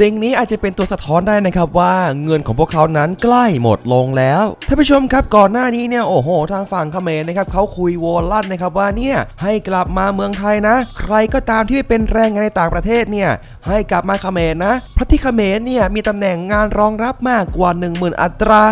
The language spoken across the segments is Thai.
สิ่งนี้อาจจะเป็นตัวสะท้อนได้นะครับว่าเงินของพวกเขานั้นใกล้หมดลงแล้วท่านผู้ชมครับก่อนหน้านี้เนี่ยโอ้โห ทางฝั่งเขมรนะครับเขาคุยโวลั่นนะครับว่าเนี่ยให้กลับมาเมืองไทยนะ ใครก็ตามที่เป็นแรงงานในต่างประเทศเนี่ย ให้กลับมาเขมรนะ เพราะที่เขมรเนี่ยมีตำแหน่งงานรองรับมากกว่า 10,000 อัตรา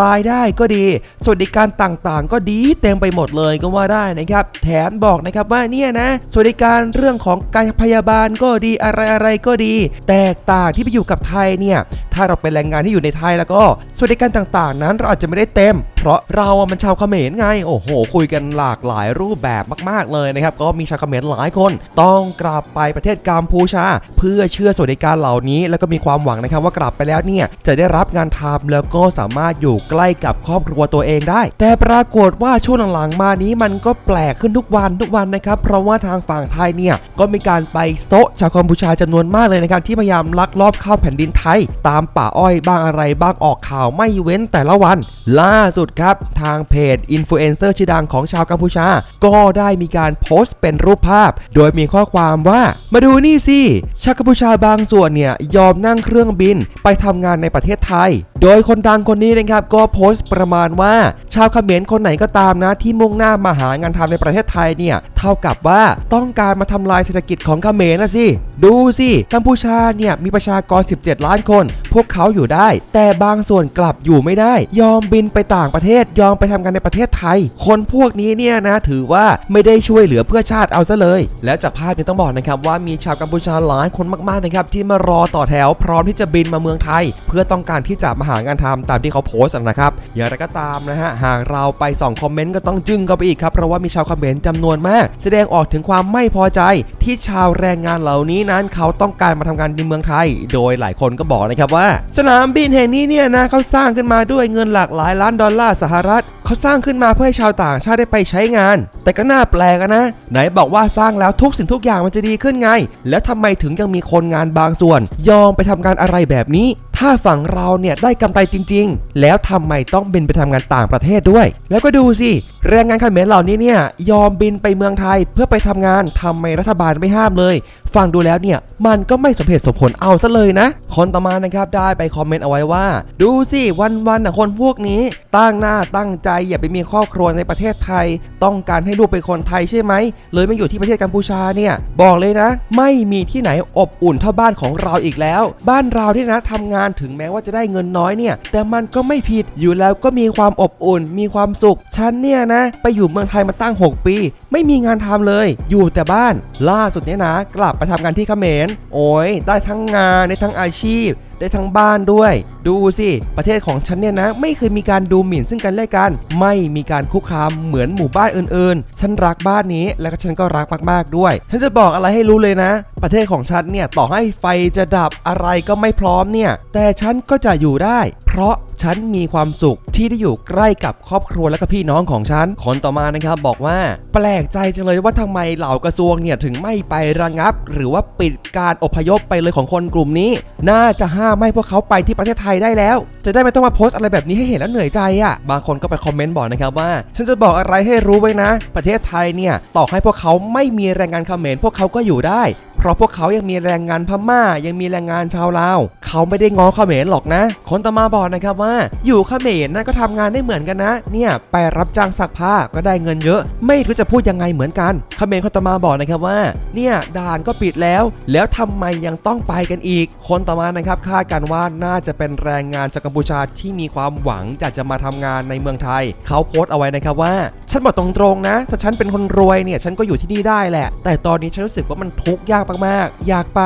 รายได้ก็ดี สวัสดิการต่างๆ ก็ดีเต็มไปหมดเลยก็ว่าได้นะครับ แถมบอกนะครับว่าเนี่ยนะ สวัสดิการเรื่องของการพยาบาลก็ดีอะไรๆก็ดี แตกต่างที่ไปอยู่กับไทยเนี่ยถ้าเราเป็นแรงงานที่อยู่ในไทยแล้วก็สวัสดิการต่างๆ นั้นเราอาจจะไม่ได้เต็ม เพราะเราอะมันชาวเขมรไง โอ้โห คุยกันหลากหลายรูปแบบมาก ๆเลยนะครับ ก็มีชาวเขมรหลายคน ต้องกลับไปประเทศกัมพูชา เพื่อเชื่อสวัสดิการเหล่านี้ แล้วก็มีความหวังนะครับว่ากลับไปแล้วเนี่ยจะได้รับงานทำแล้วก็สามารถอยู่ใกล้กับครอบครัวตัวเองได้ แต่ปรากฏว่าช่วงหลังๆมานี้มันก็แปลกขึ้นทุกวันทุกวันนะครับ เพราะว่าทางฝั่งไทยเนี่ยก็มีการไปโซะชาวกัมพูชาจำนวนมากเลยนะครับ ที่พยายามลักลอบเข้าแผ่นดินไทย ตามป่าอ้อยบ้างอะไรบ้างออกข่าวไม่เว้นแต่ละวัน ล่าสุดครับ ทางเพจอินฟลูเอนเซอร์ชื่อดังของชาวกัมพูชา ก็ได้มีการโพสต์เป็นรูปภาพ โดยมีข้อความว่า มาดูนี่สิชาวกัมพูชาบางส่วนเนี่ยยอมนั่งเครื่องบินไปทำงานในประเทศไทย โดยคนดังคนนี้นะครับก็โพสต์ประมาณว่าชาวเขมรคนไหนก็ตามนะที่มุ่งหน้ามาหางานทำในประเทศไทยเนี่ยเท่ากับว่าต้องการมาทำลายเศรษฐกิจของเขมรนะสิ ดูสิกัมพูชาเนี่ยมีประชากร 17 ล้านคน พวกเขาอยู่ได้ แต่บางส่วนกลับอยู่ไม่ได้ ยอมบินไปต่างประเทศยอมไปทำงานในประเทศไทย คนพวกนี้เนี่ยนะถือว่าไม่ได้ช่วยเหลือเพื่อชาติเอาซะเลย แล้วจากภาพนี่ยต้องบอกนะครับว่ามีชาวกัมพูชาหลายคนมากๆนะครับที่มารอต่อแถวพร้อมที่จะบินมาเมืองไทย เพื่อต้องการที่จะมาหางานทำตามที่เขาโพสต์นะครับอย่างไรก็ตามนะฮะหากเราไปส่องคอมเมนต์ก็ต้องจึ้งเข้าไปอีกครับเพราะว่ามีชาวคอมเขมรจำนวนมาก แสดงออกถึงความไม่พอใจที่ชาวแรงงานเหล่านี้นั้นเขาต้องการมาทำงานในเมืองไทย โดยหลายคนก็บอกนะครับว่า สนามบินแห่งนี้เนี่ยนะเขาสร้างขึ้นมาด้วยเงินหลากหลายล้านดอลลาร์สหรัฐ เขาสร้างขึ้นมาเพื่อให้ชาวต่างชาติได้ไปใช้งาน แต่ก็น่าแปลกนะ ไหนบอกว่าสร้างแล้วทุกสิ่งทุกอย่างมันจะดีขึ้นไง แล้วทำไมถึงยังมีคนงานบางส่วน ยอมไปทำการอะไรแบบนี้ ถ้าฝั่งเราเนี่ยได้กำไรจริง ๆ แล้วทำไมต้องบินไปทำงานต่างประเทศด้วย แล้วก็ดูสิแรงงานเขมรเหล่านี้เนี่ยยอมบินไปเมืองไทยเพื่อไปทำงานทำไมรัฐบาลไม่ห้ามเลย ฟังดูแล้วเนี่ยมันก็ไม่สมเหตุสมผลเอาซะเลยนะ คนต่อมานะครับได้ไปคอมเมนต์เอาไว้ว่า ดูสิวันๆนะคนพวกนี้ ตั้งหน้าตั้งใจอย่าไปมีครอบครัวในประเทศไทย ต้องการให้ลูกเป็นคนไทยใช่ไหมเลยไม่อยู่ที่ประเทศกัมพูชาเนี่ยบอกเลยนะ ไม่มีที่ไหนอบอุ่นเท่าบ้านของเราอีกแล้ว บ้านเราที่นะทำงานถึงแม้ว่าจะได้เงินน้อยเนี่ย แต่มันก็ไม่ผิดอยู่แล้วก็มีความอบอุ่น มีความสุข ฉันเนี่ยนะ ไปอยู่เมืองไทยมาตั้ง 6 ปี ไม่มีงานทำเลย อยู่แต่บ้าน ล่าสุดเนี่ยนะ กลับไปทำงานที่เขมร โอ้ยได้ทั้งงานได้ทั้งอาชีพ ได้ทั้งบ้านด้วย ดูสิ ประเทศของฉันเนี่ยนะ ไม่เคยมีการดูหมิ่นซึ่งกันและกัน ไม่มีการคุกคามเหมือนหมู่บ้านอื่นๆ ฉันรักบ้านนี้ แล้วก็ฉันก็รักมากๆด้วย ฉันจะบอกอะไรให้รู้เลยนะ ประเทศของฉันเนี่ยต่อให้ไฟจะดับอะไรก็ไม่พร้อมเนี่ย แต่ฉันก็จะอยู่ได้ เพราะฉันมีความสุขที่ได้อยู่ใกล้กับครอบครัวและก็พี่น้องของฉันคนต่อมานะครับบอกว่า แปลกใจจังเลยว่าทำไมเหล่ากระทรวงเนี่ยถึงไม่ไประงับ หรือว่าปิดการอพยพไปเลยของคนกลุ่มนี้ น่าจะห้ามไม่ให้พวกเขาไปที่ประเทศไทยได้แล้ว จะได้ไม่ต้องมาโพสต์อะไรแบบนี้ให้เห็นแล้วเหนื่อยใจอะ่ะบางคนก็ไปคอมเมนต์บอกนะครับว่า ฉันจะบอกอะไรให้รู้ไว้นะ ประเทศไทยเนี่ยต่อให้พวกเขาไม่มีแรงงานเขมรพวกเขาก็อยู่ได้ เพราะพวกเขายังมีแรงงานพม่า ยังมีแรงงานชาวลาว เขาไม่ได้ง้อเขมรหรอกนะ คนต่อมาบอกนะครับว่า อยู่เขมรนะก็ทำงานได้เหมือนกันนะ เนี่ยไปรับจ้างซักผ้าก็ได้เงินเยอะ ไม่รู้จะพูดยังไงเหมือนกันเขมรคนต่อมาบอกนะครับว่า เนี่ยด่านก็ปิดแล้ว แล้วทำไมยังต้องไปกันอีก คนต่อมานะครับคาดกันว่าน่าจะเป็นแรงงานจากกัมพูชาที่มีความหวังจะจะมาทำงานในเมืองไทย เขาโพสต์เอาไว้นะครับว่า ฉันบอกตรงๆนะ ถ้าฉันเป็นคนรวยเนี่ยฉันก็อยู่ที่นี่ได้แหละ แต่ตอนนี้ฉันรู้สึกว่ามันทุกข์ยากมากๆ อยากไป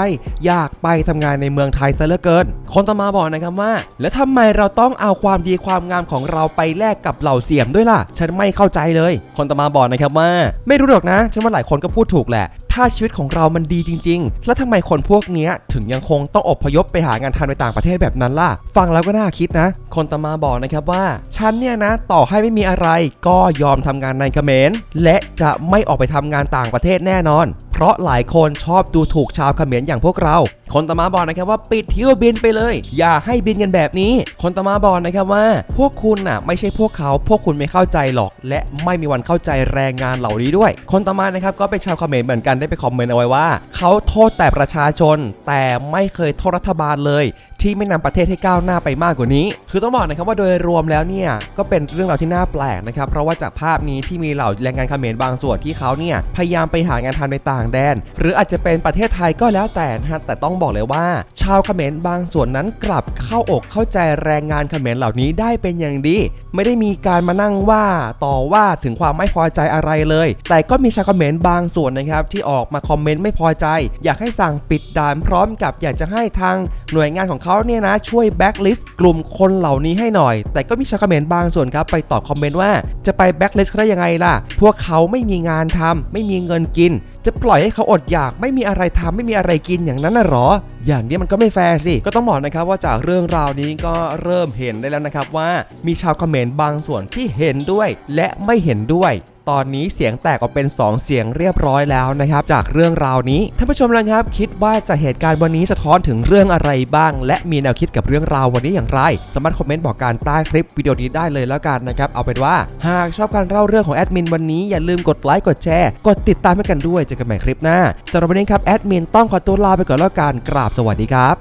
อยากไปทำงานในเมืองไทยซะเหลือเกิน คนต่อมาบอกนะครับว่า แล้วทำไมเราต้องเอาความดีความงามของเราไปแลกกับเหล่าเสียมด้วยล่ะ ฉันไม่เข้าใจเลย คนต่อมาบอกนะครับว่า ไม่รู้หรอกนะฉันว่าหลายคนก็พูดถูกแหละ ถ้าชีวิตของเรามันดีจริง ๆ แล้วทำไมคนพวกนี้ถึงยังคงต้องอบพยพไปหางานทำในต่างประเทศแบบนั้นล่ะ ฟังแล้วก็น่าคิดนะ คนต่อมาบอกนะครับว่า ฉันเนี่ยนะ ต่อให้ไม่มีอะไรก็ยอมทำงานในเขมรและจะไม่ออกไปทำงานต่างประเทศแน่นอน เพราะหลายคนชอบดูถูกชาวเขมรอย่างพวกเรา คนตมาบอกนะครับว่าปิดเที่ยวบินไปเลย อย่าให้บินกันแบบนี้ คนตมาบอกนะครับว่า พวกคุณน่ะไม่ใช่พวกเขา พวกคุณไม่เข้าใจหรอก และไม่มีวันเข้าใจแรงงานเหล่านี้ด้วย คนตมานะครับก็เป็นชาวเขมรเหมือนกันได้ไปคอมเมนต์เอาไว้ว่า เขาโทษแต่ประชาชน แต่ไม่เคยโทษรัฐบาลเลยที่ไม่นำประเทศให้ก้าวหน้าไปมากกว่านี้ คือต้องบอกนะครับว่าโดยรวมแล้วเนี่ยก็เป็นเรื่องราวที่น่าแปลกนะครับเพราะว่าจากภาพนี้ที่มีเหล่าแรงงานเขมรบางส่วนที่เขาเนี่ยพยายามไปหางานทำในต่างแดน หรืออาจจะเป็นประเทศไทยก็แล้วแต่นะฮะแต่ต้องบอกเลยว่า ชาวเขมรบางส่วนนั้นกลับเข้าอกเข้าใจแรงงานเขมรเหล่านี้ได้เป็นอย่างดี ไม่ได้มีการมานั่งว่าต่อว่าถึงความไม่พอใจอะไรเลย แต่ก็มีชาวเขมรบางส่วนนะครับที่ออกมาคอมเมนต์ไม่พอใจ อยากให้สั่งปิดด่านพร้อมกับอยากจะให้ทางหน่วยงานของเขาเนี่ยนะช่วยแบ็กลิสต์กลุ่มคนเหล่านี้ให้หน่อย แต่ก็มีชาวคอมเขมรบางส่วนครับ ไปตอบคอมเมนต์ว่าจะไปแบ็กลิสต์เขาได้ยังไงล่ะ พวกเขาไม่มีงานทำไม่มีเงินกิน จะปล่อยให้เขาอดอยาก ไม่มีอะไรทำไม่มีอะไรกินอย่างนั้นน่ะหรอ อย่างนี้มันก็ไม่แฟร์สิ ก็ต้องบอกนะครับว่าจากเรื่องราวนี้ก็เริ่มเห็นได้แล้วนะครับว่ามีชาวคอมเขมรบางส่วนที่เห็นด้วย และไม่เห็นด้วย ตอนนี้เสียงแตกออกเป็น 2 เสียงเรียบร้อยแล้วนะครับจากเรื่องราวนี้ท่านผู้ชมละครับ คิดว่าจากเหตุการณ์วันนี้สะท้อนถึงเรื่องอะไรบ้าง และมีแนวคิดกับเรื่องราววันนี้อย่างไร สามารถคอมเมนต์บอกการใต้คลิปวิดีโอนี้ได้เลยแล้วกันนะครับเอาเป็นว่าหากชอบการเล่าเรื่องของแอดมินวันนี้อย่าลืมกดไลค์กดแชร์กดติดตามให้กันด้วยเจอกันใหม่คลิปหน้าสำหรับวันนี้ครับแอดมินต้องขอตัวลาไปก่อนแล้วกันกราบสวัสดีครับ